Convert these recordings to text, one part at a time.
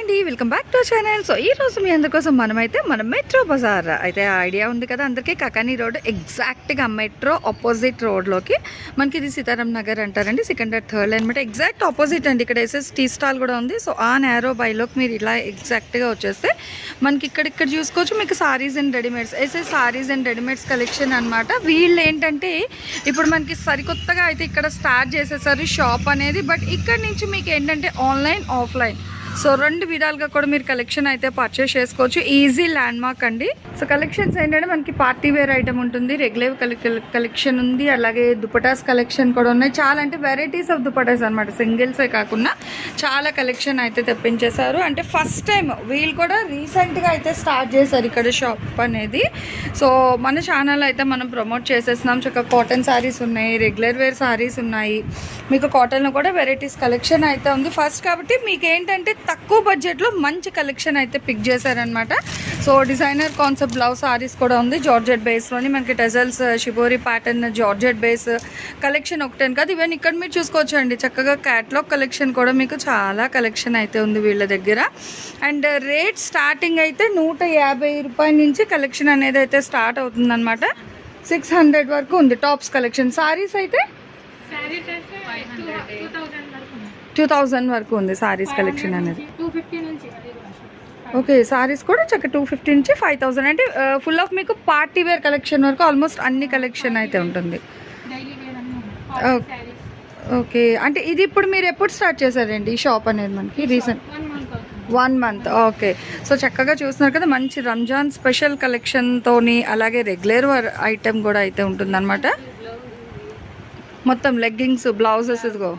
అండి welcome back to channel. So ఈ రోజు మీ అందరికోసం మనమైతే మన మెట్రో బజార్. అయితే ఐడియా ఉంది కదా అందరికీ. కకాని రోడ్ ఎగ్జాక్ట్గా మెట్రో ఆపోజిట్ రోడ్లోకి మనకి ఇది సీతారాం నగర్ అంటారండి సికండర్ థర్డ్ లైన్ అనమాట ఎగ్జాక్ట్ ఆపోజిట్ అండి. ఇక్కడ ఎస్ఎస్ టీ స్టాల్ కూడా ఉంది. సో ఆ నేరో బైలోకి మీరు ఇలా ఎగ్జాక్ట్గా వచ్చేస్తే మనకి ఇక్కడ ఇక్కడ చూసుకోవచ్చు మీకు saris and readymades SS saris and readymades collection అనమాట వీళ్ళు ఏంటంటే ఇప్పుడు మనకి సరికొత్తగా అయితే ఇక్కడ స్టార్ట్ చేసేసారు షాప్ అనేది. బట్ ఇక్కడ నుంచి మీకు ఏంటంటే ఆన్లైన్ ఆఫ్లైన్ సో రెండు విధాలుగా కూడా మీరు కలెక్షన్ అయితే పర్చేస్ చేసుకోవచ్చు. ఈజీ ల్యాండ్ మార్క్ అండి. సో కలెక్షన్స్ ఏంటంటే మనకి పార్టీ వేర్ ఐటమ్ ఉంటుంది రెగ్యులర్ కలెక్షన్ ఉంది అలాగే దుపటాస్ కలెక్షన్ కూడా ఉన్నాయి. చాలా అంటే వెరైటీస్ ఆఫ్ దుపటాస్ అనమాట సింగిల్సే కాకుండా చాలా కలెక్షన్ అయితే తెప్పించేశారు. అంటే ఫస్ట్ టైం వీళ్ళు కూడా రీసెంట్గా అయితే స్టార్ట్ చేశారు ఇక్కడ షాప్ అనేది. సో మన ఛానల్ అయితే మనం ప్రమోట్ చేసేస్తున్నాం. చక్క కాటన్ శారీస్ ఉన్నాయి రెగ్యులర్ వేర్ శారీస్ ఉన్నాయి. మీకు కాటన్లో కూడా వెరైటీస్ కలెక్షన్ అయితే ఉంది. ఫస్ట్ కాబట్టి మీకు ఏంటంటే తక్కువ బడ్జెట్లో మంచి కలెక్షన్ అయితే పిక్ చేశారనమాట so designer concept blouse saris కూడా ఉంది జార్జెట్ బేస్లోని మనకి tassels shibori pattern georgette base collection ఒకటే కాదు. ఈవెన్ ఇక్కడ మీరు చూసుకోవచ్చు అండి చక్కగా క్యాట్లాగ్ కలెక్షన్ కూడా మీకు చాలా కలెక్షన్ అయితే ఉంది వీళ్ళ దగ్గర. అండ్ రేట్ స్టార్టింగ్ అయితే నూట యాభై రూపాయల నుంచి కలెక్షన్ అనేది అయితే స్టార్ట్ అవుతుందన్నమాట. సిక్స్ హండ్రెడ్ వరకు ఉంది టాప్స్ కలెక్షన్ సారీస్ అయితే శారీస్ అయితే టూ థౌజండ్ వరకు ఉంది. టూ థౌజండ్ వరకు ఉంది సారీస్ కలెక్షన్ అనేది టూ ఫిఫ్టీ నుంచి అది కూడా. ఓకే సారీస్ కూడా చక్క టూ ఫిఫ్టీ నుంచి ఫైవ్ థౌసండ్ అంటే ఫుల్ ఆఫ్ మీకు పార్టీ వేర్ కలెక్షన్ వరకు ఆల్మోస్ట్ అన్ని కలెక్షన్ అయితే ఉంటుంది. ఓకే. అంటే ఇది ఇప్పుడు మీరు ఎప్పుడు స్టార్ట్ చేశారండి ఈ షాప్ అనేది మనకి? Recent one month okay. So చక్కగా చూస్తున్నారు కదా మంచి రంజాన్ స్పెషల్ కలెక్షన్తోని అలాగే రెగ్యులర్ ఐటెం కూడా అయితే ఉంటుందన్నమాట. మొత్తం లెగ్గింగ్స్ బ్లౌజెస్ ఇదిగో.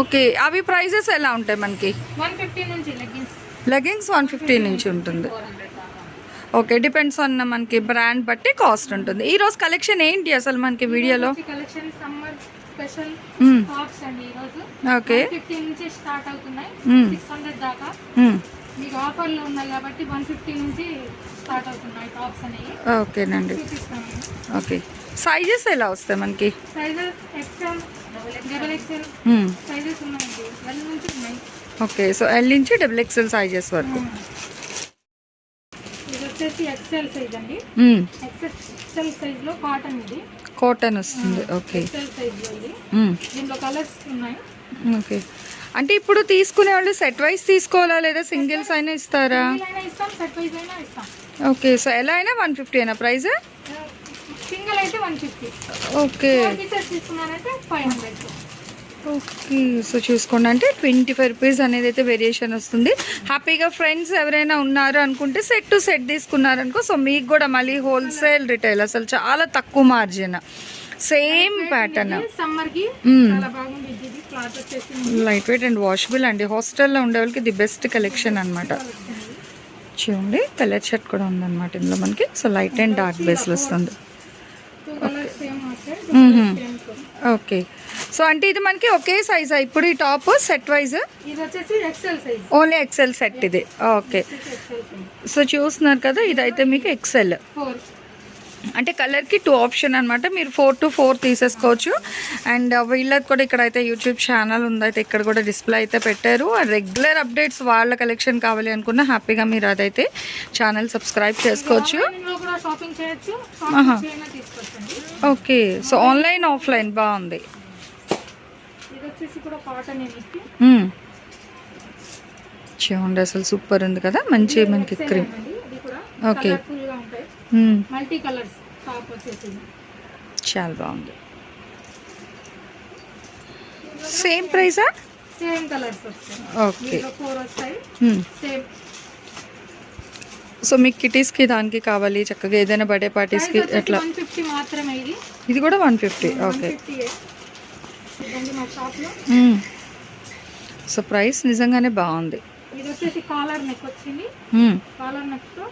ఓకే. అవి ప్రైజెస్ ఎలా ఉంటాయి మనకి? వన్ ఫిఫ్టీ నుంచి లెగ్గింగ్స్ వన్ ఫిఫ్టీ నుంచి ఉంటుంది. ఓకే డిపెండ్స్ ఆన్ మనకి బ్రాండ్ బట్టి కాస్ట్ ఉంటుంది. ఈ రోజు కలెక్షన్ ఏంటి అసలు మనకి వీడియోలో? ఓకే. ఓకేనండి. ఓకే. సైజెస్ ఎలా వస్తాయి మనకి? సైజెస్ ఓకే సో ఎల్ నుంచి డబుల్ ఎక్స్ఎల్ సైజెస్ వరకు. కాటన్ కాటన్ వస్తుంది ఓకే ఉన్నాయి. ఓకే అంటే ఇప్పుడు తీసుకునే వాళ్ళు సెట్ వైస్ తీసుకోవాలా లేదా సింగిల్స్ అయినా ఇస్తారా? వైజ్ ఓకే సో ఎలా అయినా వన్ ఫిఫ్టీ అయినా ప్రైస్ సింగిల్ అయితే one fifty okay five hundred okay so చూసుకోండి. అంటే ట్వంటీ ఫైవ్ రూపీస్ అనేది అయితే వేరియేషన్ వస్తుంది. హ్యాపీగా ఫ్రెండ్స్ ఎవరైనా ఉన్నారు అనుకుంటే సెట్ టు సెట్ తీసుకున్నారనుకో సో మీకు కూడా మళ్ళీ హోల్సేల్ రిటైల్ అసలు చాలా తక్కువ margin same pattern light weight and washable అండి. హాస్టల్లో ఉండే వాళ్ళకి ది బెస్ట్ కలెక్షన్ అనమాట చూడండి కలర్ షర్ట్ కూడా ఉందన్నమాట ఇందులో మనకి. సో లైట్ అండ్ డార్క్ బేస్లో వస్తుంది. ఓకే సో అంటే ఇది మనకి ఒకే సైజా ఇప్పుడు ఈ top set wise only XL set ఇది. ఓకే సో చూస్తున్నారు కదా ఇదైతే మీకు ఎక్సెల్ అంటే కలర్కి టూ ఆప్షన్ అనమాట మీరు ఫోర్ టు ఫోర్ తీసేసుకోవచ్చు. అండ్ వీళ్ళకి కూడా ఇక్కడ అయితే యూట్యూబ్ ఛానల్ ఉందైతే ఇక్కడ కూడా డిస్ప్లే అయితే పెట్టారు. రెగ్యులర్ అప్డేట్స్ వాళ్ళ కలెక్షన్ కావాలి అనుకున్న హ్యాపీగా మీరు అదైతే ఛానల్ సబ్స్క్రైబ్ చేసుకోవచ్చు. ఓకే సో ఆన్లైన్ ఆఫ్లైన్ బాగుంది ఇది వచ్చేసి కూడా కాటన్ ఇది మ్మ్. చూడండి అసలు సూపర్ ఉంది కదా మంచి మనకి cream okay. Multi colours top వచ్చేసి. చాలా బాగుంది. సేమ్ ప్రైసా సేమ్ కలర్స్ ఓకే. ఫోర్ వస్తాయి. సేమ్ సో మీకు కిటీస్కి దానికి కావాలి చక్కగా ఏదైనా బర్త్డే పార్టీస్కి ఎట్లా? ఇది. కూడా వన్ ఫిఫ్టీ ఓకే. ఇదండి మా షాప్లో. సో ప్రైస్ నిజంగానే బాగుంది. ఇది వచ్చేసి కాలర్ నెక్ వచ్చింది. కాలర్ నెక్తో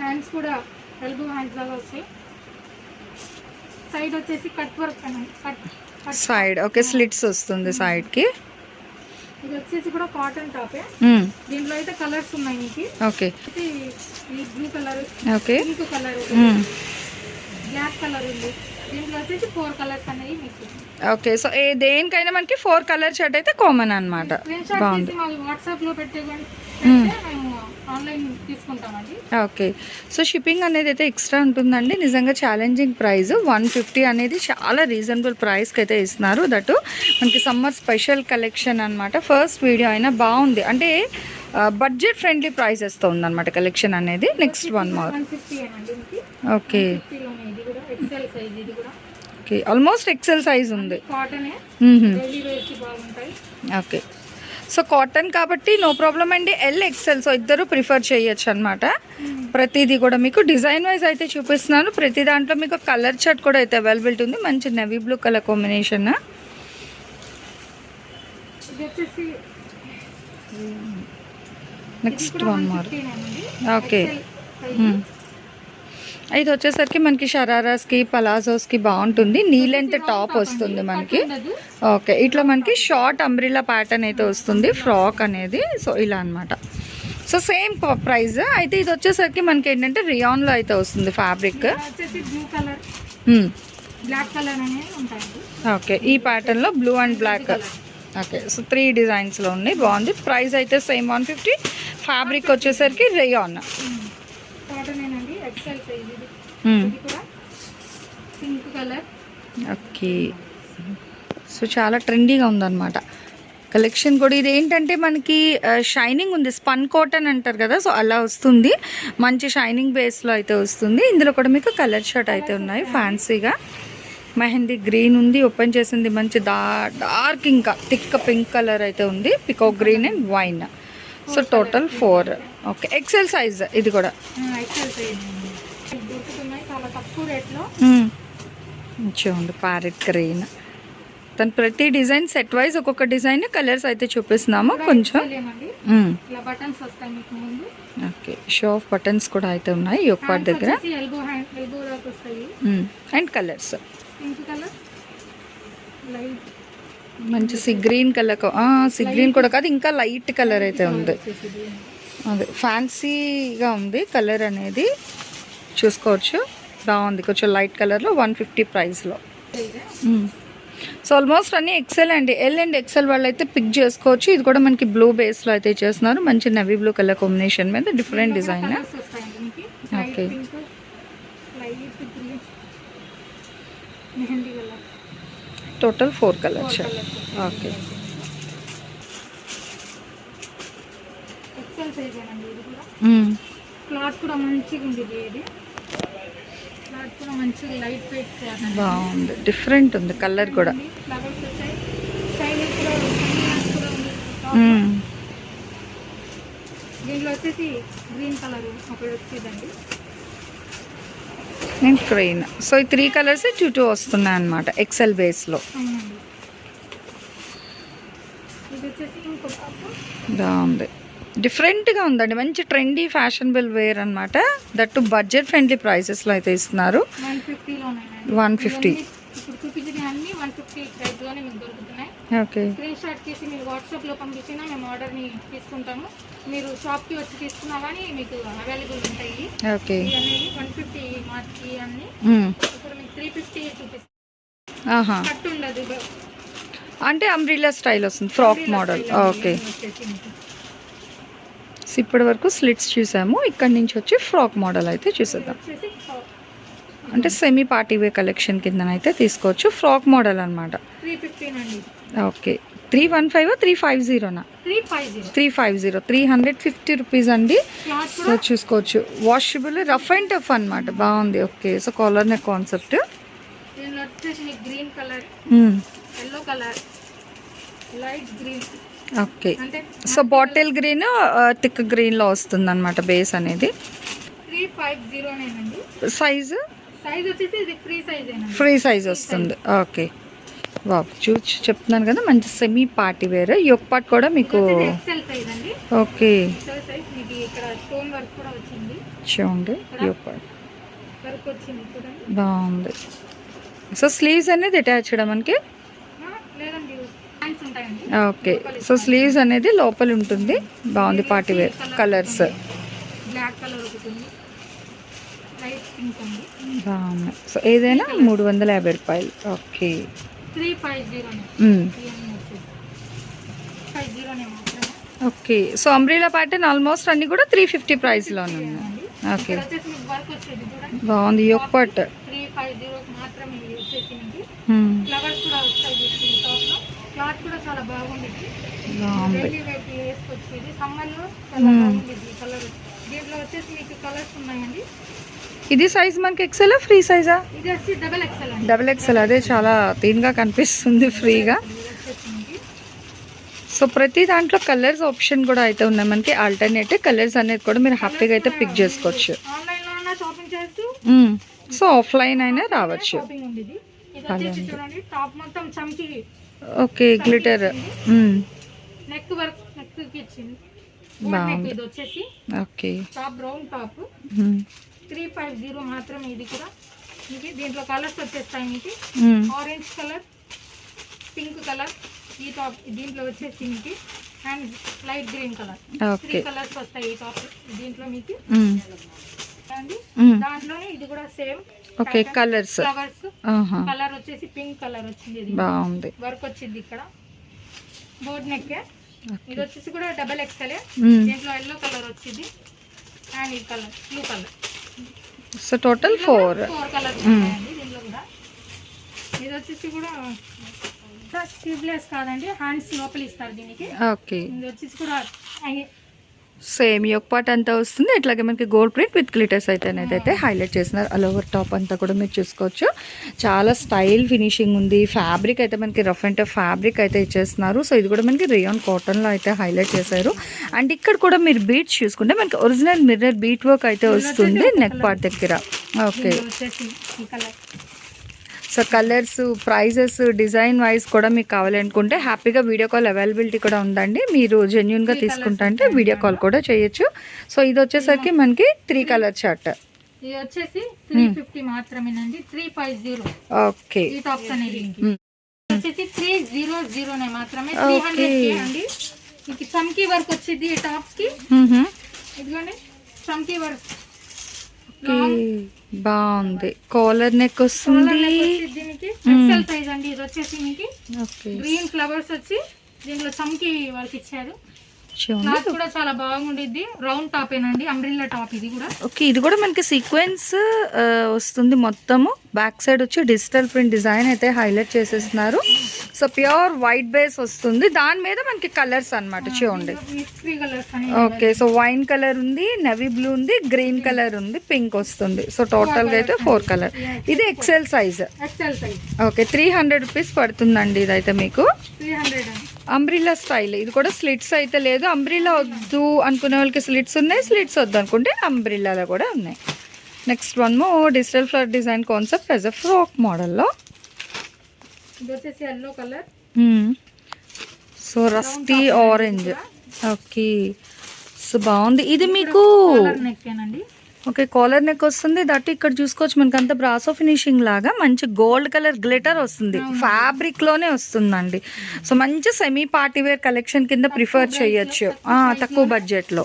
హ్యాండ్స్ కూడా ఎల్బో హ్యాండ్స్ లాగా వస్తాయి. సైడ్ వచ్చేసి cut work cut side okay slits వస్తుంది సైడ్కి ఇది వచ్చేసి కూడా కాటన్ టాపే దీంట్లో అయితే కలర్స్ ఉన్నాయి మీకు. Okay. Blue colour okay. Pink colour black colour ఉంది. దీంట్లో వచ్చేసి ఫోర్ కలర్స్ అనేవి మీకు ఓకే సో ఏ దేనికైనా మనకి ఫోర్ కలర్ షర్ట్ అయితే కామన్ అనమాట బాగుంది. తీసుకుంటామండి. ఓకే సో షిప్పింగ్ అనేది అయితే ఎక్స్ట్రా ఉంటుందండి. నిజంగా ఛాలెంజింగ్ ప్రైస్ వన్ ఫిఫ్టీ అనేది చాలా రీజనబుల్ ప్రైస్కి అయితే ఇస్తున్నారు. దట్ మనకి సమ్మర్ స్పెషల్ కలెక్షన్ అనమాట ఫస్ట్ వీడియో అయినా బాగుంది. అంటే బడ్జెట్ ఫ్రెండ్లీ ప్రైసెస్తో ఉందన్నమాట కలెక్షన్ అనేది. Next one more okay okay almost XL size ఉంది. ఓకే సో కాటన్ కాబట్టి నో ప్రాబ్లం అండి. ఎల్ ఎక్సెల్ సో ఇద్దరు ప్రిఫర్ చేయొచ్చు అనమాట ప్రతిదీ కూడా మీకు డిజైన్ వైజ్ అయితే చూపిస్తున్నాను. ప్రతి దాంట్లో మీకు కలర్ షర్ట్ కూడా అయితే అవైలబిలిటీ ఉంది. మంచి నెవీ బ్లూ కలర్ కాంబినేషన్ ఇది వచ్చేసి next one more okay Hmm. ఇది వచ్చేసరికి మనకి షరారాస్కి పలాజోస్కి బాగుంటుంది. నీ లెంత్ టాప్ వస్తుంది మనకి. ఓకే ఇట్లా మనకి షార్ట్ అంబ్రిల్లా ప్యాటర్న్ అయితే వస్తుంది. ఫ్రాక్ అనేది. సో ఇలా అన్నమాట. So same price. అయితే ఇది వచ్చేసరికి మనకి ఏంటంటే రియాన్లో అయితే వస్తుంది ఫ్యాబ్రిక్. ఓకే ఈ ప్యాటర్న్లో blue and black okay so three డిజైన్స్లో ఉన్నాయి బాగుంది. ప్రైస్ అయితే సేమ్ వన్ ఫిఫ్టీ ఫ్యాబ్రిక్ వచ్చేసరికి రియాన్ ఓకే. సో చాలా ట్రెండీగా ఉందన్నమాట. కలెక్షన్ కూడా ఇది ఏంటంటే మనకి షైనింగ్ ఉంది. స్పన్ కాటన్ అంటారు కదా సో అలా వస్తుంది. మంచి షైనింగ్ బేస్లో అయితే వస్తుంది. ఇందులో కూడా మీకు కలర్ షర్ట్ అయితే ఉన్నాయి ఫ్యాన్సీగా మెహందీ గ్రీన్ ఉంది ఓపెన్ చేసింది మంచి డార్క్ ఇంకా థిక్ పింక్ కలర్ అయితే ఉంది peacock green and wine. So total four. Okay XL size ఇది కూడా. ఉంది ప్యారెట్ గ్రీన్. తను ప్రతి డిజైన్ సెట్ వైజ్ ఒక్కొక్క డిజైన్ కలర్స్ అయితే చూపిస్తున్నాము కొంచెం. ఓకే షో ఆఫ్ బటన్స్ కూడా అయితే ఉన్నాయి ఒక పార్ట్ దగ్గర. And colours pink colour? Light. మంచి sea green colour sea green కూడా కాదు ఇంకా లైట్ కలర్ అయితే ఉంది. అదే ఫ్యాన్సీగా ఉంది కలర్ అనేది. చూసుకోవచ్చు బాగుంది. కొంచెం లైట్ కలర్లో వన్ ఫిఫ్టీ ప్రైస్లో. సో ఆల్మోస్ట్ అన్ని ఎక్సెల్ అండి. ఎల్ అండ్ ఎక్సెల్ వాళ్ళు అయితే పిక్ చేసుకోవచ్చు. ఇది కూడా మనకి బ్లూ బేస్లో అయితే చేస్తున్నారు. మంచి నవీ బ్లూ కలర్ కాంబినేషన్ మీద డిఫరెంట్ డిజైన్. కలర్స్ వస్తాయండి మీకు light Okay. Pink light green mehndi colour total four colours okay XL size ఇది కూడా? Hmm. క్లాత్ కూడా మంచిగా ఉంది ఇది. క్లాత్ కూడా మంచిగా లైట్ వెయిట్ క్లాత్ బాగుంది. డిఫరెంట్ ఉంది కలర్ కూడా. ఫ్లవర్స్ వచ్చాయి. షైనింగ్ కూడా ఉంది. కూడా ఉంది. Hmm. దీంట్లో వచ్చేసి గ్రీన్ కలర్ ఒకటి వచ్చిందండి. అండ్ గ్రీన్ సో ఈ త్రీ కలర్స్ టూ టూ వస్తున్నాయి అనమాట ఎక్సెల్ బేస్లో బాగుంది డిఫరెంట్గా ఉందండి మంచి ట్రెండీ ఫ్యాషనబుల్ వేర్ అనమాట దట్టు బడ్జెట్ ఫ్రెండ్లీ ప్రైసెస్లో అయితే ఇస్తున్నారు. వన్ ఫిఫ్టీలోనే 150. ఇప్పుడు చూపించిన అన్ని one fifty okay. Screenshot మీరు వాట్సాప్లో పంపించినా మేము ఆర్డర్ని తీసుకుంటాము. మీరు షాప్కి వచ్చి తీసుకున్నా కానీ మీకు అవైలబుల్ ఉంటాయి. ఓకే. ఇవన్నీ వన్ ఫిఫ్టీ మార్చి అన్ని. ఇప్పుడు మీకు త్రీ ఫిఫ్టీ చూపిస్తాం. ఆహా. కట్ ఉండదు అంటే అంబ్రిల్లా స్టైల్ వస్తుంది ఫ్రాక్ మోడల్. ఓకే. ఇప్పటి వరకు స్లిట్స్ చూసాము. ఇక్కడ నుంచి వచ్చి ఫ్రాక్ మోడల్ అయితే చూసేద్దాం. అంటే సెమీ పార్టీ వే కలెక్షన్ కిందనైతే తీసుకోవచ్చు. ఫ్రాక్ మోడల్ అనమాట okay. Three one five three five జీరోనా? Three five zero. Three five zero. Three hundred fifty rupees అండి సో చూసుకోవచ్చు. వాషబుల్ రఫ్ అండ్ టఫ్ అనమాట బాగుంది. Okay. So collar neck concept దీనిలో వచ్చేసి మీకు green colour yellow colour light green okay. So bottle green thick గ్రీన్లో వస్తుంది అనమాట బేస్ అనేది. సైజు ఫ్రీ సైజ్ వస్తుంది. ఓకే. బాబు చూసి చెప్తున్నాను కదా మంచి సెమీ పార్టీ వేర్ ఈ ఒక్క పార్ట్ కూడా మీకు ఓకే. చూడండి వచ్చింది చూడండి. బాగుంది. సో స్లీవ్స్ అనేది అటాచ్డ్ మనకి? ఓకే. సో స్లీవ్స్ అనేది లోపల ఉంటుంది. బాగుంది పార్టీ వేర్ కలర్స్ బాగున్నాయి సో ఏదైనా మూడు వందల యాభై రూపాయలు. ఓకే. త్రీ ఫైవ్ మాత్రమే. Okay. So umbrella pattern almost అన్ని కూడా త్రీ ఫిఫ్టీ ప్రైస్లోనే ఉన్నాయి. ఓకే. బాగుంది. యొక్క పట్ త్రీ ఫైవ్ జీరోకి మాత్రమే ఇది వచ్చేసి మీకు మ్మ్. ఫ్లవర్స్ కూడా వస్తాయి వీటికి ఈ టాప్లో. క్లాత్ కూడా చాలా బాగుండిద్ది బాగుంది. డైలీ వేర్ వేసుకోవచ్చు ఇది సమ్మర్లో చాలా బాగుండిద్ది ఈ కలర్ దీంట్లో వచ్చేసి మీకు కలర్స్ ఉన్నాయండి. ఇది సైజ్ మనకి ఎక్సెల్ ఫ్రీ సైజా డబల్ ఎక్సెల్ అదే చాలా థీన్గా కనిపిస్తుంది ఫ్రీగా సో ప్రతి దాంట్లో కలర్స్ ఆప్షన్ కూడా అయితే ఉన్నాయి మనకి. ఆల్టర్నేటివ్ కలర్స్ అనేది కూడా మీరు హ్యాపీగా అయితే పిక్ చేసుకోవచ్చు. సో ఆఫ్లైన్ అయినా రావచ్చు. Okay glitter okay top. Three five zero మాత్రమే ఇది కూడా. మీకు దీంట్లో కలర్స్ వచ్చేస్తాయి మీకు. ఆరెంజ్ కలర్ పింక్ కలర్ ఈ టాప్ దీంట్లో వచ్చేసి మీకు. And light green colour. Three colours వస్తాయి ఈ టాప్ దీంట్లో మీకు. దాంట్లోనే ఇది కూడా same okay colours. Flowers. Colour వచ్చేసి పింక్ కలర్ వచ్చింది ఇది. బాగుంది. వర్క్ వచ్చింది ఇక్కడ. Boat neck. ఇది వచ్చేసి కూడా డబల్ ఎక్స్ఎల్. దీంట్లో ఎల్లో కలర్ వచ్చింది. అండ్ ఈ colour blue colour. So total four ఇది వచ్చేసి కూడా స్లీవ్లెస్ కాదండి హ్యాండ్స్ లోపల ఇస్తారు దీనికి. ఓకే ఇది వచ్చేసి కూడా సేమ్ యొక్క పార్ట్ అంతా వస్తుంది. ఇట్లాగే మనకి గోల్డ్ ప్రింట్ విత్ గ్లిటర్స్ అయితే అనేది అయితే హైలైట్ చేస్తున్నారు. ఆల్ ఓవర్ టాప్ అంతా కూడా మీరు చూసుకోవచ్చు. చాలా స్టైల్ ఫినిషింగ్ ఉంది. ఫ్యాబ్రిక్ అయితే మనకి రఫ్ అండ్ టఫ్ ఫ్యాబ్రిక్ అయితే ఇచ్చేస్తున్నారు. సో ఇది కూడా మనకి రియాన్ కాటన్లో అయితే హైలైట్ చేశారు. అండ్ ఇక్కడ కూడా మీరు బీట్స్ చూసుకుంటే మనకి ఒరిజినల్ మిర్రర్ బీట్ వర్క్ అయితే వస్తుంది నెక్ పార్ట్ దగ్గర. ఓకే దీంట్లో వచ్చేసి ఈ colour so colours prices design wise కూడా మీకు కావాలనుకుంటే హ్యాపీగా వీడియో కాల్ అవైలబిలిటీ కూడా ఉందండి. మీరు జెన్యున్గా తీసుకుంటా అంటే వీడియో కాల్ కూడా చేయొచ్చు. సో ఇది వచ్చేసరికి మనకి త్రీ కలర్ చార్ట్ ఇది వచ్చేసి త్రీ ఫిఫ్టీ మాత్రమేనండి. త్రీ ఫైవ్ జీరో ఓకే ఈ టాప్స్ అనేది మ్మ్. వచ్చేసి త్రీ జీరో జీరోనే మాత్రమే. త్రీ హండ్రెడ్ అండి. మీకు చమ్కీ వర్క్ వచ్చింది ఈ టాప్స్కి. ఇదిగోండి. చమ్కీ వర్క్ బాగుంది. కాలర్ నెక్ వస్తుంది. దీనికి ఎక్సెల్ సైజ్ అండి ఇది వచ్చేసి మీకు ఓకే గ్రీన్ ఫ్లవర్స్ వచ్చి దీంట్లో చమ్కీ వర్క్ ఇచ్చారు. క్లాత్ కూడా చాలా బాగుండిద్ది. రౌండ్ టాప్ ఏనండి అంబ్రిల్లా టాప్ ఇది కూడా. ఓకే ఇది కూడా మనకి సీక్వెన్స్ వస్తుంది మొత్తము. బ్యాక్ సైడ్ వచ్చి డిజిటల్ ప్రింట్ డిజైన్ అయితే హైలైట్ చేసేస్తున్నారు. సో ప్యూర్ వైట్ బేస్ వస్తుంది. దాని మీద మనకి కలర్స్ అన్నమాట చూడండి. ఓకే సో వైన్ కలర్ ఉంది నెవీ బ్లూ ఉంది గ్రీన్ కలర్ ఉంది పింక్ వస్తుంది. సో టోటల్గా అయితే ఫోర్ కలర్ ఇది XL size okay three hundred rupees పడుతుందండి ఇదైతే మీకు. త్రీ హండ్రెడ్ అంబ్రిల్లా స్టైల్ ఇది కూడా స్లిట్స్ అయితే లేదు. అంబ్రిల్లా వద్దు అనుకునే వాళ్ళకి స్లిట్స్ ఉన్నాయి. స్లిట్స్ వద్దు అనుకుంటే అంబ్రిల్లాలో కూడా ఉన్నాయి. నెక్స్ట్ వన్ మో digital flower design concept as a frock మోడల్లో yellow colour so rusty orange okay so బాగుంది. ఇది మీకు ఓకే కాలర్ నెక్ వస్తుంది. దట్ ఇక్కడ చూసుకోవచ్చు. మనకి అంత బ్రాసో ఫినిషింగ్ లాగా మంచి గోల్డ్ కలర్ గ్లిటర్ వస్తుంది. ఫ్యాబ్రిక్లోనే వస్తుందండి. సో మంచి సెమీ పార్టీ వేర్ కలెక్షన్ కింద ప్రిఫర్ చేయొచ్చు. తక్కువ బడ్జెట్లో.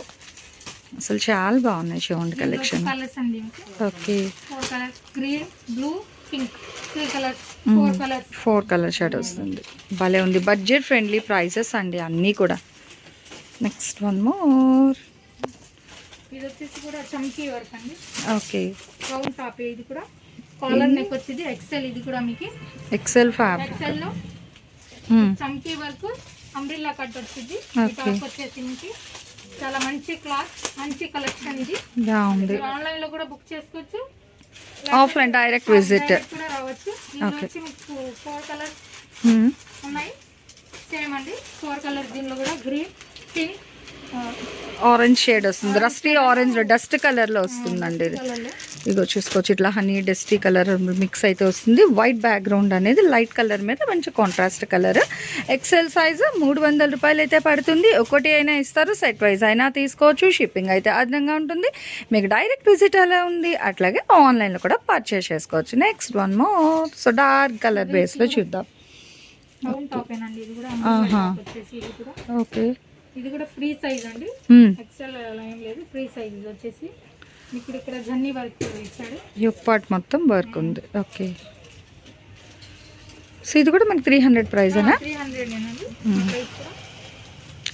అసలు చాలా బాగున్నాయి చూడండి collection okay green blue four colour shirt వస్తుంది. భలే ఉంది. బడ్జెట్ ఫ్రెండ్లీ ప్రైసెస్ అండి అన్నీ కూడా. నెక్స్ట్ వన్ మోర్ ఇది వచ్చేసి కూడా చమ్కీ వర్క్ అండి. ఓకే. రౌండ్ టాప్ ఇది కూడా. కాలర్ నెక్ వచ్చింది ఎక్సెల్ ఇది కూడా మీకు. ఎక్సెల్ ఫ్యాబ్ ఎక్సెల్లో చమ్కీ వర్క్ అంబ్రిల్లా కట్ వచ్చింది. టాప్ వచ్చేసి మీకు చాలా మంచి క్లాత్ మంచి కలెక్షన్ ఇది. బాగుంది. ఆన్లైన్లో కూడా బుక్ చేసుకోవచ్చు. ఆఫ్లైన్ డైరెక్ట్ విజిట్ కూడా రావచ్చు. వచ్చి మీకు ఫోర్ కలర్స్ ఉన్నాయి. సేమ్ అండి. ఫోర్ కలర్స్ దీనిలో కూడా. గ్రీన్ పింక్ ఆరెంజ్ షేడ్ వస్తుంది. రస్టీ ఆరెంజ్ డస్ట్ కలర్లో వస్తుందండి ఇది. ఇగో చూసుకోవచ్చు. ఇట్లా హనీ డస్టీ కలర్ మిక్స్ అయితే వస్తుంది. వైట్ బ్యాక్గ్రౌండ్ అనేది లైట్ కలర్ మీద మంచి కాంట్రాస్ట్ కలర్ ఎక్సెల్ సైజ్ మూడు వందల రూపాయలు అయితే పడుతుంది. ఒకటి అయినా ఇస్తారు. సెట్ వైజ్ అయినా తీసుకోవచ్చు. షిప్పింగ్ అయితే అదనంగా ఉంటుంది. మీకు డైరెక్ట్ విజిట్ అలా ఉంది. అట్లాగే ఆన్లైన్లో కూడా పర్చేస్ చేసుకోవచ్చు. Next one more so dark colour బేస్లో చూద్దాం. ఓకే ఇది కూడా ఫ్రీ సైజ్ అండి. ఏం లేదు ఫ్రీ సైజ్ వచ్చేసి. ఇప్పుడు ఇక్కడ జన్ని వర్క్ ఇచ్చాడు. యుక్ పార్ట్ మొత్తం వర్క్ ఉంది. ఓకే సో ఇది కూడా మనకి త్రీ హండ్రెడ్ ప్రైజేనా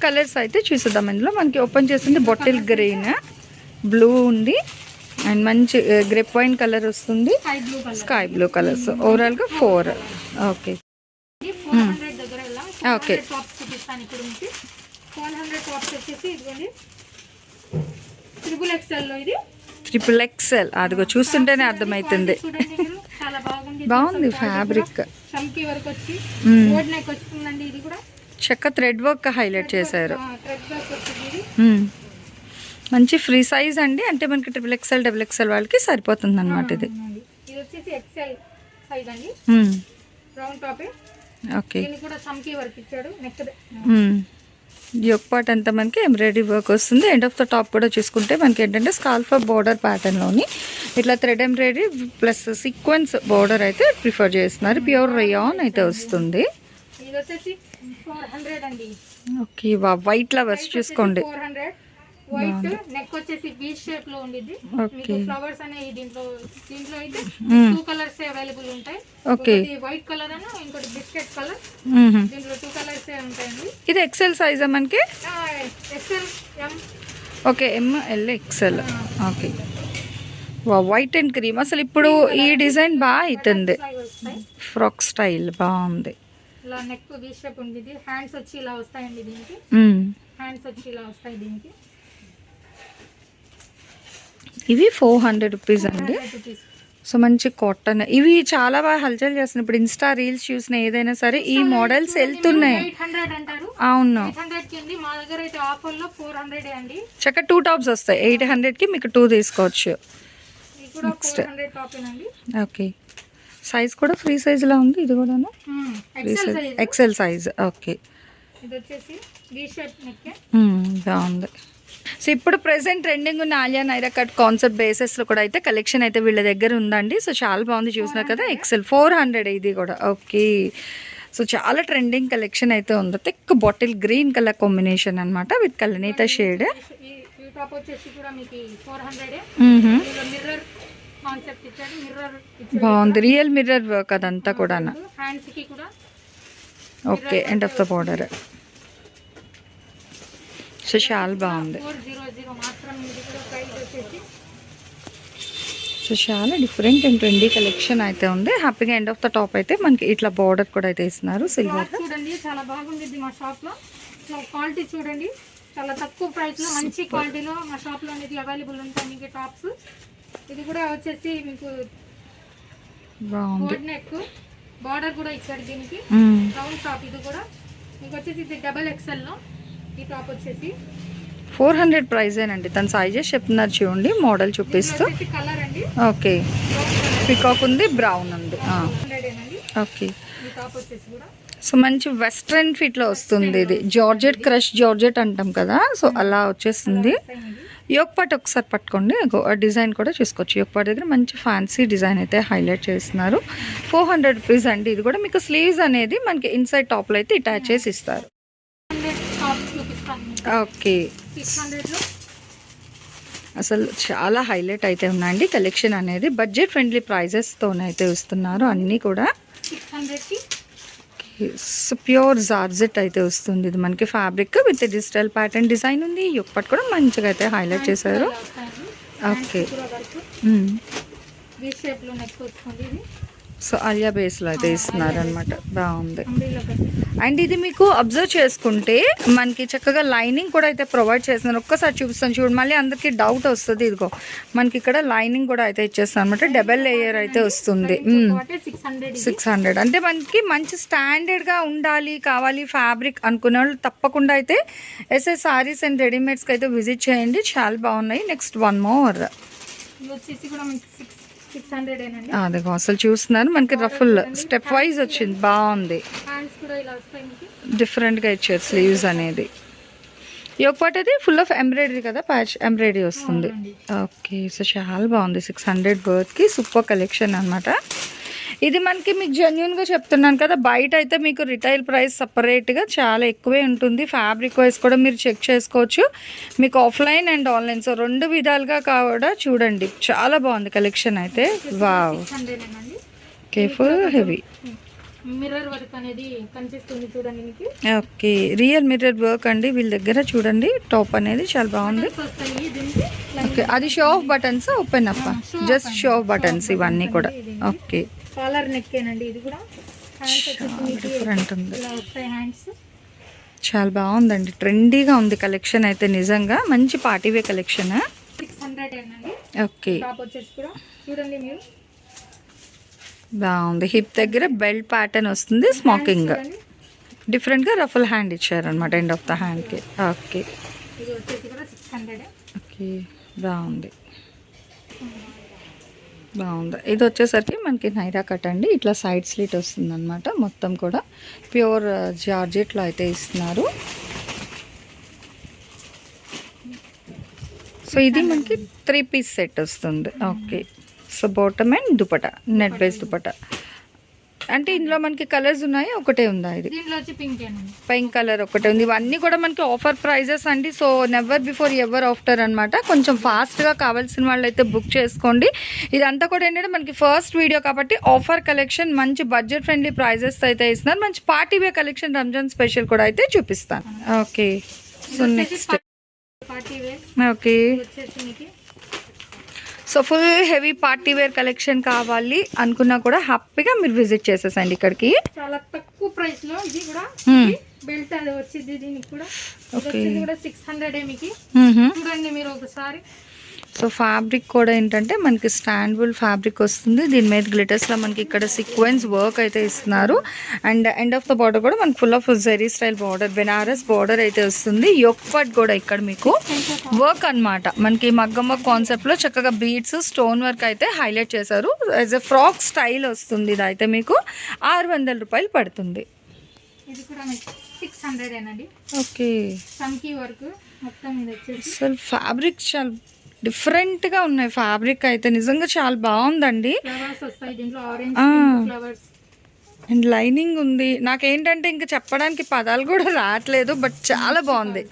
కలర్స్ అయితే చూసేద్దాం ఇందులో. మనకి ఓపెన్ చేసింది బొట్టిల్ గ్రీన్ బ్లూ ఉంది. అండ్ మంచి గ్రెప్ వైన్ కలర్ వస్తుంది. స్కై బ్లూ కలర్స్ ఓవరాల్గా four okay four four hundred tops వచ్చేసి ఇదిగోండి. త్రిబుల్ ఎక్స్ఎల్లో ఇది. ట్రిపుల్ ఎక్సెల్ అదిగో చూస్తుంటేనే అర్థమవుతుంది బాగుంది. ఫ్యాబ్రిక్ చమ్కీ వరకు వచ్చి. నెక్ వస్తుందండి ఇది కూడా. చక్క థ్రెడ్ వర్క్ హైలైట్ చేశారు. మ్మ్. మంచి ఫ్రీ సైజ్ అండి. అంటే మనకి ట్రిపుల్ ఎక్సెల్ డబుల్ ఎక్సెల్ వాళ్ళకి సరిపోతుంది అనమాట ఇది. ఎక్స్ఎల్ ఓకే యొక్క పార్ట్ అంతా మనకి ఎంబ్రాయిడరీ వర్క్ వస్తుంది. ఎండ్ ఆఫ్ ద టాప్ కూడా చూసుకుంటే మనకి ఏంటంటే స్కాల్ఫ్ బోర్డర్ ప్యాటర్న్లోని ఇట్లా thread embroidery plus sequence border అయితే ప్రిఫర్ చేస్తున్నారు. ప్యూర్ రేయాన్ అయితే వస్తుంది. ఓకే వా వైట్ ఫ్లవర్స్ చూసుకోండి. ఫోర్ హండ్రెడ్ వైట్ నెక్ వచ్చేసి బీ షేప్లో ఉండిద్ది. మీకు ఫ్లవర్స్ అనేవి దీంట్లో దీంట్లో అయితే టూ కలర్స్ అవైలబుల్ ఉంటాయి. ఒకటి వైట్ కలర్ అను ఇంకోటి బిస్కెట్ కలర్. దీంట్లో టూ కలర్స్ ఉంటాయండి. ఇది ఎక్సెల్ సైజా మనకి? XL M okay M L XL okay వా వైట్ అండ్ క్రీమ్ అసలు ఇప్పుడు ఈ డిజైన్ బాగా అవుతుంది ఫ్రాక్ స్టైల్ బాగుంది. ఇలా నెక్ బీ షేప్ ఉంది హ్యాండ్స్ వచ్చి ఇలా వస్తాయండి దీనికి. హ్యాండ్స్ వచ్చి ఇలా వస్తాయి దీనికి. ఇవి ఫోర్ హండ్రెడ్ రూపీస్ అండి. సో మంచి కాటన్ ఇవి చాలా బాగా హల్చల్ చేస్తున్నాయి. ఇప్పుడు ఇన్స్టా రీల్స్ చూసిన ఏదైనా సరే ఈ మోడల్స్ వెళ్తున్నాయి. అవును. చక్క టూ టాప్స్ వస్తాయి. ఎయిట్ హండ్రెడ్కి మీకు టూ తీసుకోవచ్చు. ఏనండి. ఓకే. సైజ్ కూడా ఫ్రీ సైజ్లో ఉంది. ఇది కూడా free XL size XL size okay. బాగుంది. సో ఇప్పుడు ప్రెసెంట్ ట్రెండింగ్ ఉన్న ఆలియా నైరా కట్ కాన్సెప్ట్ బేసెస్లో కూడా అయితే కలెక్షన్ అయితే వీళ్ళ దగ్గర ఉందండి. సో చాలా బాగుంది చూసినారు కదా ఎక్సెల్ ఫోర్ హండ్రెడ్ ఇది కూడా. ఓకే. సో చాలా ట్రెండింగ్ కలెక్షన్ అయితే ఉంది. Thick bottle green colour combination అనమాట విత్ కలనీత షేడ్ ఈ ఈ టాప్ వచ్చేసి కూడా మీకు ఫోర్ హండ్రెడ్ ఇందులో మిర్రర్ కాన్సెప్ట్ ఇచ్చాడు మిర్రర్ ఇచ్చాడు బాగుంది. రియల్ మిర్రర్ వర్క్ అదంతా కూడా. Okay. End of the border so చాలా బాగుంది. సో చాలా డిఫరెంట్ అండ్ ట్రెండీ కలెక్షన్ అయితే ఉంది. హ్యాపీగా ఎండ్ ఆఫ్ ద టాప్ అయితే మనకి ఇట్లా బార్డర్ కూడా అయితే ఇస్తున్నారు సిల్వర్ చూడండి చాలా బాగుంది మా షాప్లో. సో క్వాలిటీ చూడండి. చాలా తక్కువ ప్రైస్లో మంచి క్వాలిటీలో మా షాప్లో అనేది అవైలబుల్ ఉంటాయి మీకు టాప్స్ ఇది కూడా వచ్చేసి మీకు నెక్ బార్డర్ కూడా ఇచ్చాడు దీనికి. రౌండ్ టాప్ ఇది కూడా. మీకు వచ్చేసి ఇది డబల్ ఎక్స్ఎల్లో. ఈ టాప్ వచ్చేసి ఫోర్ హండ్రెడ్ ప్రైజేనండి తన సైజెస్ చెప్తున్నారు చూడండి మోడల్ చూపిస్తూ. ఓకే. పికాక్ ఉంది బ్రౌన్ ఉంది. ఓకే. సో మంచి వెస్ట్రన్ ఫిట్లో వస్తుంది ఇది. జార్జెట్ క్రష్ జార్జెట్ అంటాం కదా. సో అలా వచ్చేస్తుంది. Same ఇది. యోగ్ పాట్ ఒకసారి పట్టుకోండి. డిజైన్ కూడా చూసుకోవచ్చు. యోగ్ పాట్ దగ్గర మంచి ఫ్యాన్సీ డిజైన్ అయితే హైలైట్ చేస్తున్నారు. ఫోర్ హండ్రెడ్ రూపీస్ అండి. ఇది కూడా మీకు స్లీవ్స్ అనేది మనకి ఇన్సైడ్ టాప్లో అయితే అటాచ్ చేసి ఇస్తారు. ఓకే. సిక్స్ హండ్రెడ్లో అసలు చాలా హైలైట్ అయితే ఉన్నాయండి కలెక్షన్ అనేది. బడ్జెట్ ఫ్రెండ్లీ ప్రైజెస్తోనైతే ఇస్తున్నారు అన్నీ కూడా. సిక్స్ హండ్రెడ్కి ప్యూర్ జార్జెట్ అయితే వస్తుంది. ఇది మనకి fabric with digital pattern design ఉంది. యొక్కటి కూడా మంచిగా అయితే హైలైట్ చేశారు. ఓకే. సో అలియా బేస్లో అయితే ఇస్తున్నారు అనమాట బాగుంది. అండ్ ఇది మీకు అబ్జర్వ్ చేసుకుంటే మనకి చక్కగా లైనింగ్ కూడా అయితే ప్రొవైడ్ చేస్తున్నారు. ఒక్కసారి చూపిస్తాను చూడు మళ్ళీ అందరికీ డౌట్ వస్తుంది ఇదిగో. మనకి ఇక్కడ లైనింగ్ కూడా అయితే ఇచ్చేస్తాను అనమాట డబల్ లేయర్ అయితే వస్తుంది. సిక్స్ హండ్రెడ్ హండ్రెడ్ అంటే మనకి మంచి స్టాండర్డ్గా ఉండాలి కావాలి ఫ్యాబ్రిక్ అనుకునే వాళ్ళు తప్పకుండా అయితే ఎస్ఎస్ సారీస్ అండ్ రెడీమేడ్స్కి అయితే విజిట్ చేయండి. చాలా బాగున్నాయి. నెక్స్ట్ వన్ మోర్ వచ్చేసి కూడా మనకి సిక్స్ సిక్స్ హండ్రెడ్ ఏనండి. అదిగో అసలు చూస్తున్నారు మనకి రఫుల్ స్టెప్ వైజ్ వచ్చింది బాగుంది. డిఫరెంట్గా ఇచ్చారు స్లీవ్స్ అనేది. ఈ అది ఫుల్ ఆఫ్ ఎంబ్రాయిడరీ కదా ప్యాచ్ ఎంబ్రాయిడరీ వస్తుంది. ఓకే సో చాలా బాగుంది సిక్స్ హండ్రెడ్ బర్త్కి సూపర్ కలెక్షన్ అనమాట ఇది మనకి మీకు జెన్యున్గా చెప్తున్నాను కదా బయట అయితే మీకు రిటైల్ ప్రైస్ సపరేట్గా చాలా ఎక్కువే ఉంటుంది. ఫ్యాబ్రిక్ వైజ్ కూడా మీరు చెక్ చేసుకోవచ్చు. మీకు ఆఫ్లైన్ అండ్ ఆన్లైన్ సో రెండు విధాలుగా కూడా చూడండి. చాలా బాగుంది కలెక్షన్ అయితే. Wow careful heavy mirror work అనేది కనిపిస్తుంది చూడండి మీకు. ఓకే రియల్ మిర్రర్ వర్క్ అండి. వీళ్ళ దగ్గర చూడండి. టాప్ అనేది చాలా బాగుంది. ఓకే అది show off buttons open up just show off buttons ఇవన్నీ కూడా. ఓకే కాలర్ నెక్ ఏనండి ఇది కూడా. హ్యాండ్స్ చాలా బాగుందండి. ట్రెండీగా ఉంది కలెక్షన్ అయితే నిజంగా. మంచి పార్టీవే కలెక్షన్ ఓకే. చూడండి మీరు. బాగుంది. హిప్ దగ్గర బెల్ట్ ప్యాటర్న్ వస్తుంది స్మోకింగ్ డిఫరెంట్గా రఫుల్ హ్యాండ్ ఇచ్చారనమాట ఎండ్ ఆఫ్ ద హ్యాండ్కి ఓకే. ఓకే. బాగుంది. బాగుంది. ఇది వచ్చేసరికి మనకి నైరా కట్ అండి. ఇట్లా సైడ్ స్లీట్ వస్తుంది అనమాట మొత్తం కూడా. ప్యూర్ జార్జెట్లో అయితే ఇస్తున్నారు. సో ఇది మనకి త్రీ పీస్ సెట్ వస్తుంది. Okay. So bottom and dupatta net base dupatta అంటే ఇందులో మనకి కలర్స్ ఉన్నాయి ఒకటే ఉందా ఇది? పింక్ కలర్ ఒకటి ఉంది. ఇవన్నీ కూడా మనకి ఆఫర్ ప్రైజెస్ అండి. So never before ever after అనమాట కొంచెం ఫాస్ట్గా కావాల్సిన వాళ్ళు అయితే బుక్ చేసుకోండి. ఇదంతా కూడా ఏంటంటే మనకి ఫస్ట్ వీడియో కాబట్టి ఆఫర్ కలెక్షన్ మంచి బడ్జెట్ ఫ్రెండ్లీ ప్రైజెస్ అయితే ఇస్తున్నారు. మంచి party wear collection Ramzan special కూడా అయితే చూపిస్తాను. Okay so next okay so full heavy party wear collection కావాలి అనుకున్నా కూడా హ్యాపీగా మీరు విజిట్ చేసేసండి ఇక్కడికి. చాలా తక్కువ ప్రైస్లో ఇది కూడా. బెల్ట్ అది వచ్చింది దీనికి కూడా. సిక్స్ హండ్రెడ్ మీకు మ్మ్హ. చూడండి మీరు ఒకసారి. సో ఫ్యాబ్రిక్ కూడా ఏంటంటే మనకి స్టాండ్బుల్ ఫ్యాబ్రిక్ వస్తుంది. దీని మీద గ్లిటర్స్లో మనకి ఇక్కడ సీక్వెన్స్ వర్క్ అయితే ఇస్తున్నారు. And end of the border కూడా మనకి full of zari style border Banaras border అయితే వస్తుంది. యొక్కట్ కూడా ఇక్కడ మీకు వర్క్ అన్నమాట. మనకి మగ్గం వర్క్ కాన్సెప్ట్లో చక్కగా బీడ్స్ స్టోన్ వర్క్ అయితే హైలైట్ చేశారు. యాజ్ ఎ ఫ్రాక్ స్టైల్ వస్తుంది ఇది అయితే మీకు. ఆరు వందల రూపాయలు పడుతుంది. ఇది కూడా మీకు సిక్స్ హండ్రెడ్ ఏనండి. ఓకే. వర్క్ మొత్తం అసలు ఫ్యాబ్రిక్ చాలా డిఫరెంట్గా ఉన్నాయి. ఫ్యాబ్రిక్ అయితే నిజంగా చాలా బాగుందండి. అండ్ లైనింగ్ ఉంది. నాకేంటంటే ఇంకా చెప్పడానికి పదాలు కూడా రావట్లేదు బట్ చాలా బాగుంది.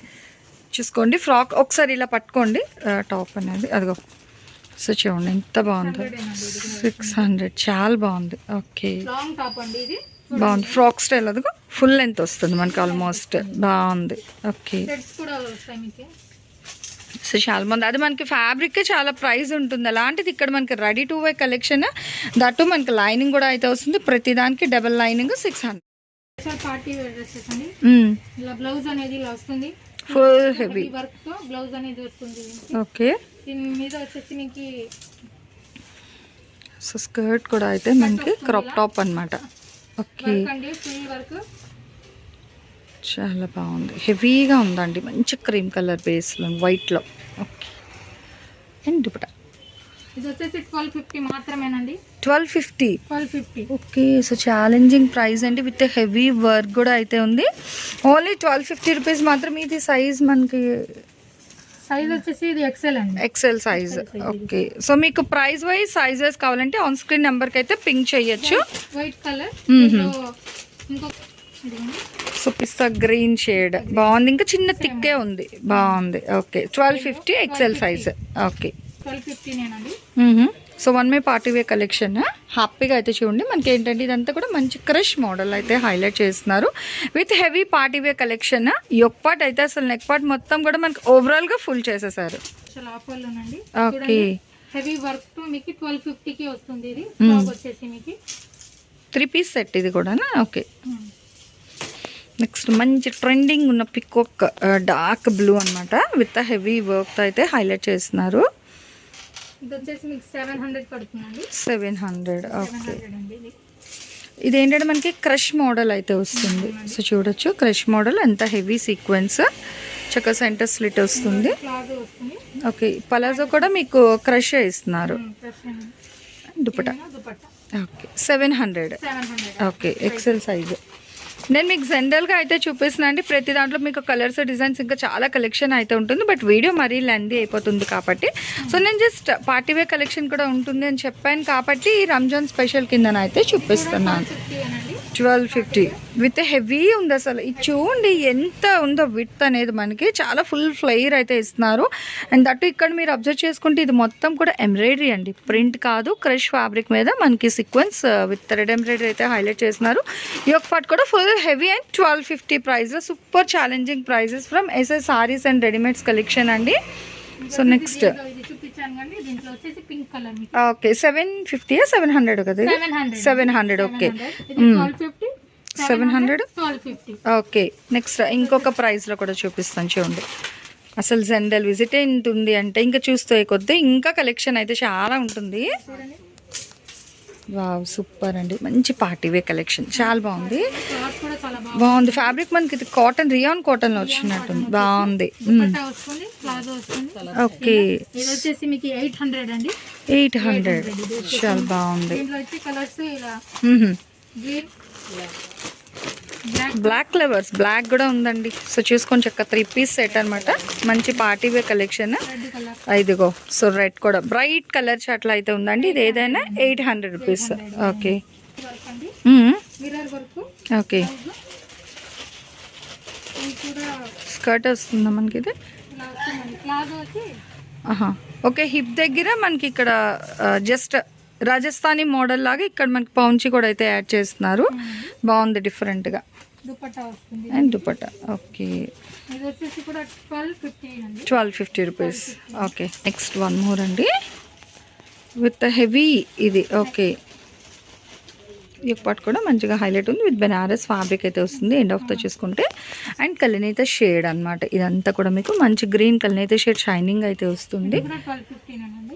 చూసుకోండి ఫ్రాక్ ఒకసారి ఇలా పట్టుకోండి. టాప్ అనేది అదిగో. సో చూడండి ఎంత బాగుందో. Six hundred. చాలా బాగుంది. ఓకే. బాగుంది. ఫ్రాక్ స్టైల్ అదిగో ఫుల్ లెంత్ వస్తుంది మనకి ఆల్మోస్ట్. బాగుంది. ఓకే. సో చాలా బాగుంది అది మనకి ఫ్యాబ్రిక్ చాలా ప్రైస్ ఉంటుంది. అలాంటిది ఇక్కడ మనకి ready to wear collection that మనకి లైనింగ్ కూడా అయితే వస్తుంది. ప్రతి దానికి double lining six hundred special party wear dresses అండి. ఇలా బ్లౌజ్ అనేది ఇలా వస్తుంది. ఫుల్ హెవీ వర్క్తో బ్లౌజ్ అనేది వస్తుంది. ఓకే దీని మీద వచ్చేసి మీకు సో స్కర్ట్ కూడా అయితే మనకి క్రాప్ టాప్ అన్నమాట. ఓకే చాలా బాగుంది. హెవీగా ఉందండి. మంచి క్రీమ్ కలర్ బేస్లో వైట్లో ఓకే. అండ్ దుపట? ఇది వచ్చేసి ట్వెల్వ్ ఫిఫ్టీ మాత్రమేనండి. Twelve fifty? Twelve fifty. Okay so challenging price అండి. విత్ హెవీ వర్క్ కూడా అయితే ఉంది. ఓన్లీ ట్వెల్వ్ ఫిఫ్టీ రూపీస్ మాత్రం ఇది సైజ్ మనకి సైజ్ వచ్చేసి ఇది ఎక్సెల్ అండి. XL size okay. సో మీకు ప్రైస్ వైజ్ సైజెస్ కావాలంటే ఆన్ స్క్రీన్ నెంబర్కి అయితే పింక్ చేయొచ్చు. వైట్ కలర్ ఇంకో ఇదిగోండి సో పిస్తా గ్రీన్ షేడ్. బాగుంది. ఇంకా చిన్న తిక్కే ఉంది. బాగుంది. Okay. Twelve fifty XL size. Okay. So one మే పార్టీ వే కలెక్షన్. హ్యాపీగా అయితే చూడండి. మనకి ఏంటంటే ఇదంతా కూడా మంచి క్రష్ మోడల్ అయితే హైలైట్ చేస్తున్నారు. With heavy party wear collection. యొక్క పార్ట్ అయితే అసలు నెక్ పార్ట్ మొత్తం కూడా మనకి ఓవరాల్గా ఫుల్ చేసేసారు. ఓకే. హెవీ వర్క్తో మీకు ట్వెల్వ్ ఫిఫ్టీకి వస్తుంది ఇది. స్టాక్ వచ్చేసి మీకు. త్రీ పీస్ సెట్ ఇది కూడా ఓకే. నెక్స్ట్ మంచి ట్రెండింగ్ ఉన్న పికొక్ డార్క్ బ్లూ అన్నమాట. విత్ హెవీ వర్క్ అయితే హైలైట్ చేస్తున్నారు. ఇది వచ్చేసి మీకు సెవెన్ హండ్రెడ్ పడుతుందండి. Seven hundred okay. హండ్రెడ్ అండి ఇది. ఇది ఏంటంటే మనకి క్రష్ మోడల్ అయితే వస్తుంది. సో చూడొచ్చు క్రష్ మోడల్ ఎంత హెవీ సీక్వెన్స్. చక్క సెంటర్ స్లిట్ వస్తుంది. ఓకే పలాజో కూడా మీకు క్రష్ ఇస్తున్నారు. Dupatta. Okay seven hundred. Okay XL size. నేను మీకు జనరల్గా అయితే చూపిస్తున్నా అండి. ప్రతి దాంట్లో మీకు కలర్స్ డిజైన్స్ ఇంకా చాలా కలెక్షన్ అయితే ఉంటుంది. బట్ వీడియో మరీ లెందీ అయిపోతుంది కాబట్టి. సో నేను జస్ట్ పార్టీవేర్ కలెక్షన్ కూడా ఉంటుంది అని చెప్పాను కాబట్టి ఈ రంజాన్ స్పెషల్ కిందన అయితే చూపిస్తున్నాను. Twelve fifty. విత్ హెవీ ఉంది అసలు. ఇది చూడండి ఎంత ఉందో విత్ అనేది మనకి. చాలా ఫుల్ ఫ్లైర్ అయితే ఇస్తున్నారు. అండ్ దట్టు ఇక్కడ మీరు అబ్జర్వ్ చేసుకుంటే ఇది మొత్తం కూడా ఎంబ్రాయిడరీ అండి. ప్రింట్ కాదు క్రష్ ఫ్యాబ్రిక్ మీద మనకి సీక్వెన్స్ విత్ రెడ్ ఎంబ్రాయిడరీ అయితే హైలైట్ చేస్తున్నారు. ఈ యొక్క పాటు కూడా full heavy and twelve fifty ప్రైస్లో super challenging prices from SS saris and readymades collection అండి. సో నెక్స్ట్ చూపించాను కండి దీంట్లో వచ్చేసి పింక్ కలర్ మీకు. Okay seven fifty seven hundred కదా seven hundred okay seven hundred okay next ఇంకొక ప్రైస్లో కూడా చూపిస్తాను చూడండి. అసలు జెండల్ విజిట్ ఎంత ఉంది అంటే ఇంకా చూస్తే కొద్దీ. ఇంకా కలెక్షన్ అయితే చాలా ఉంటుంది. చూడండి. వావ్ సూపర్ అండి. మంచి పార్టీవే కలెక్షన్. చాలా బాగుంది. బాగుంది. ఫ్యాబ్రిక్ మనకి ఇది కాటన్ రియాన్ కాటన్లో వచ్చినట్టుంది. బాగుంది. ఓకే. ఎయిట్ హండ్రెడ్ చాలా బాగుంది. బ్లాక్ ఫ్లవర్స్ బ్లాక్ కూడా ఉందండి. సో చూసుకొని చక్క. త్రీ పీస్ సెట్ అనమాట మంచి party wear collection red colour ఇదిగో. సో రెడ్ కూడా. బ్రైట్ కలర్ అట్లా అయితే ఉందండి. ఇది ఏదైనా eight hundred rupees okay okay skirt వస్తుందా మనకి ఇది? ఓకే హిప్ దగ్గర మనకి ఇక్కడ జస్ట్ రాజస్థానీ మోడల్ లాగా ఇక్కడ మనకి పౌంచి కూడా అయితే యాడ్ చేస్తున్నారు. బాగుంది డిఫరెంట్గా and dupatta. Okay. Twelve fifty rupees okay. Next one more అండి. విత్ హెవీ ఇది. ఓకే. ఈ పార్ట్ కూడా మంచిగా హైలైట్ ఉంది. విత్ బెనారస్ ఫ్యాబ్రిక్ అయితే వస్తుంది. ఎండ్ ఆఫ్తో చూసుకుంటే. అండ్ కలినైతే షేడ్ అన్నమాట. ఇదంతా కూడా మీకు మంచి గ్రీన్ కలినైతే షేడ్ షైనింగ్ అయితే వస్తుంది.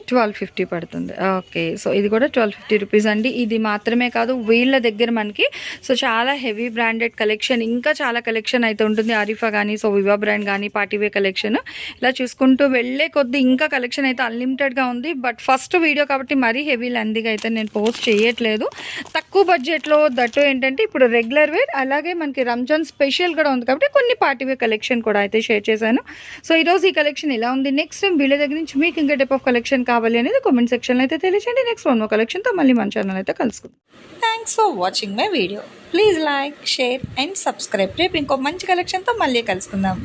ట్వెల్వ్ ఫిఫ్టీ పడుతుంది. ఓకే. సో ఇది కూడా ట్వెల్వ్ ఫిఫ్టీ రూపీస్ అండి. ఇది మాత్రమే కాదు వీళ్ళ దగ్గర మనకి సో చాలా హెవీ బ్రాండెడ్ కలెక్షన్ ఇంకా చాలా కలెక్షన్ అయితే ఉంటుంది. ఆరిఫా కానీ సో వివా బ్రాండ్ కానీ పార్టీవే కలెక్షన్. ఇలా చూసుకుంటూ వెళ్ళే కొద్దీ ఇంకా కలెక్షన్ అయితే అన్లిమిటెడ్గా ఉంది. బట్ ఫస్ట్ వీడియో కాబట్టి మరీ హెవీ లెందీగా అయితే నేను పోస్ట్ చేయట్లేదు. తక్కువ బడ్జెట్లో దట్టు ఏంటంటే ఇప్పుడు రెగ్యులర్ వేర్ అలాగే మనకి రంజాన్ స్పెషల్ కూడా ఉంది కాబట్టి కొన్ని పార్టీవే కలెక్షన్ కూడా అయితే షేర్ చేశాను. సో ఈరోజు ఈ కలెక్షన్ ఇలా ఉంది? నెక్స్ట్ టైం వీళ్ళ దగ్గర నుంచి మీకు ఇంకా టైప్ ఆఫ్ కలెక్షన్ కావాలి అనేది కామెంట్ సెక్షన్లో అయితే తెలియచేయండి నెక్స్ట్ వన్ కలెక్షన్తో మళ్ళీ మన ఛానల్ అయితే కలుసుకుందాం. Thanks for watching my video please like share and subscribe రేపు ఇంకో మంచి కలెక్షన్తో మళ్ళీ కలుసుకుందాం.